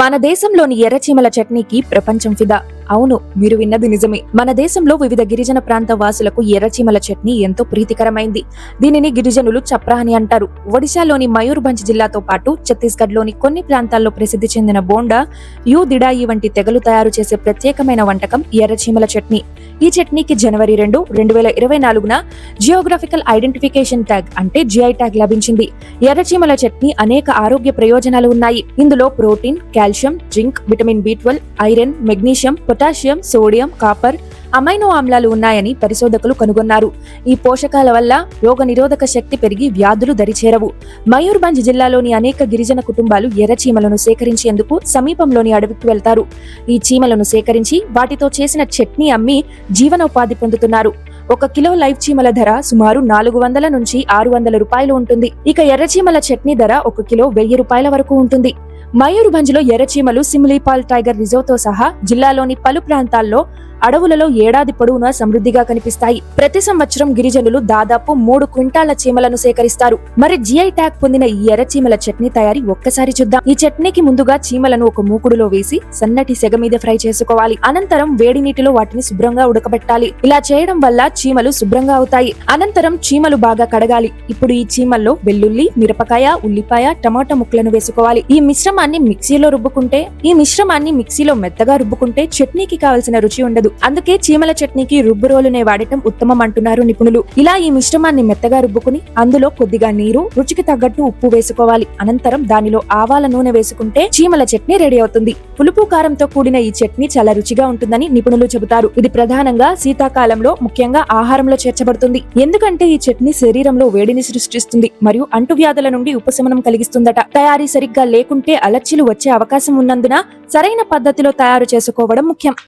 మన దేశంలోని ఎర్రచీమల చట్నీకి ప్రపంచం ఫిదా. అవును మీరు విన్నది నిజమే. మన దేశంలో వివిధ గిరిజన ప్రాంత వాసులకు ఎర్రచీమల చట్నీ ఎంతో ప్రీతికరమైంది. దీనిని గిరిజనులు చప్రా అని అంటారు. ఒడిశాలోని మయూర్భంజ్ జిల్లాతో పాటు ఛత్తీస్గఢ్లోని కొన్ని ప్రాంతాల్లో ప్రసిద్ధి చెందిన బోండా యూ దిడాయి వంటి తెగలు తయారు చేసే ప్రత్యేకమైన వంటకం ఎర్రచీమల చట్నీ. ఈ చట్నీకి జనవరి రెండు రెండు వేల ఇరవై నాలుగున జియోగ్రఫికల్ ఐడెంటిఫికేషన్ ట్యాగ్ అంటే జిఐ ట్యాగ్ లభించింది. ఎర్రచీమల చట్నీ అనేక ఆరోగ్య ప్రయోజనాలు ఉన్నాయి. ఇందులో protein calcium zinc vitamin B twelve iron magnesium potassium sodium copper amino ఆమ్లాలు ఉన్నాయని పరిశోధకులు కనుగొన్నారు. ఈ పోషకాల వల్ల రోగ నిరోధక శక్తి పెరిగి వ్యాధులు దరిచేరవు. మయూర్భంజ్ జిల్లాలోని అనేక గిరిజన కుటుంబాలు ఎర్ర చీమలను సేకరించేందుకు సమీపంలోని అడవికి వెళ్తారు. ఈ చీమలను సేకరించి వాటితో చేసిన చట్నీ అమ్మి జీవనోపాధి పొందుతున్నారు. ఒక కిలో లైవ్ చీమల ధర సుమారు నాలుగు వందల నుంచి ఆరు వందల రూపాయలు ఉంటుంది. ఇక ఎర్రచీమల చట్నీ ధర ఒక కిలో వెయ్యి రూపాయల వరకు ఉంటుంది. మయూర్భంజ్లో ఎర్రచీమలు సిమ్లీపాల్ టైగర్ రిజోర్ట్తో సహా జిల్లాలోని పలు ప్రాంతాల్లో అడవులలో ఏడాది పొడవునా సమృద్ధిగా కనిపిస్తాయి. ప్రతి సంవత్సరం గిరిజనులు దాదాపు మూడు క్వింటాళ్ళ చీమలను సేకరిస్తారు. మరి జిఐ ట్యాగ్ పొందిన ఈ ఎర్ర చీమల చట్నీ తయారీ ఒక్కసారి చూద్దాం. ఈ చట్నీకి ముందుగా చీమలను ఒక మూకుడులో వేసి సన్నటి సెగ మీద ఫ్రై చేసుకోవాలి. అనంతరం వేడి నీటిలో వాటిని శుభ్రంగా ఉడకబెట్టాలి. ఇలా చేయడం వల్ల చీమలు శుభ్రంగా అవుతాయి. అనంతరం చీమలు బాగా కడగాలి. ఇప్పుడు ఈ చీమల్లో వెల్లుల్లి మిరపకాయ ఉల్లిపాయ టమాటా ముక్కలను వేసుకోవాలి. ఈ మిశ్రమ మిశ్రమాన్ని మిక్సీలో రుబ్బుకుంటే ఈ మిశ్రమాన్ని మిక్సీలో మెత్తగా రుబ్బుకుంటే చట్నీకి కావలసిన రుచి ఉండదు. అందుకే చీమల చట్నీకి రుబ్బు రోలునే వాడటం ఉత్తమం అంటున్నారు నిపుణులు. ఇలా ఈ మిశ్రమాన్ని మెత్తగా రుబ్బుకుని అందులో కొద్దిగా నీరు రుచికి తగ్గట్టు ఉప్పు వేసుకోవాలి. అనంతరం దానిలో ఆవాల నూనె వేసుకుంటే చీమల చట్నీ రెడీ అవుతుంది. పులుపు కారంతో కూడిన ఈ చట్నీ చాలా రుచిగా ఉంటుందని నిపుణులు చెబుతారు. ఇది ప్రధానంగా శీతాకాలంలో ముఖ్యంగా ఆహారంలో చేర్చబడుతుంది. ఎందుకంటే ఈ చట్నీ శరీరంలో వేడిని సృష్టిస్తుంది మరియు అంటువ్యాధుల నుండి ఉపశమనం కలిగిస్తుందట. తయారీ సరిగ్గా లేకుంటే అలర్జీలు వచ్చే అవకాశం ఉన్నందున సరైన పద్ధతిలో తయారు చేసుకోవడం ముఖ్యం.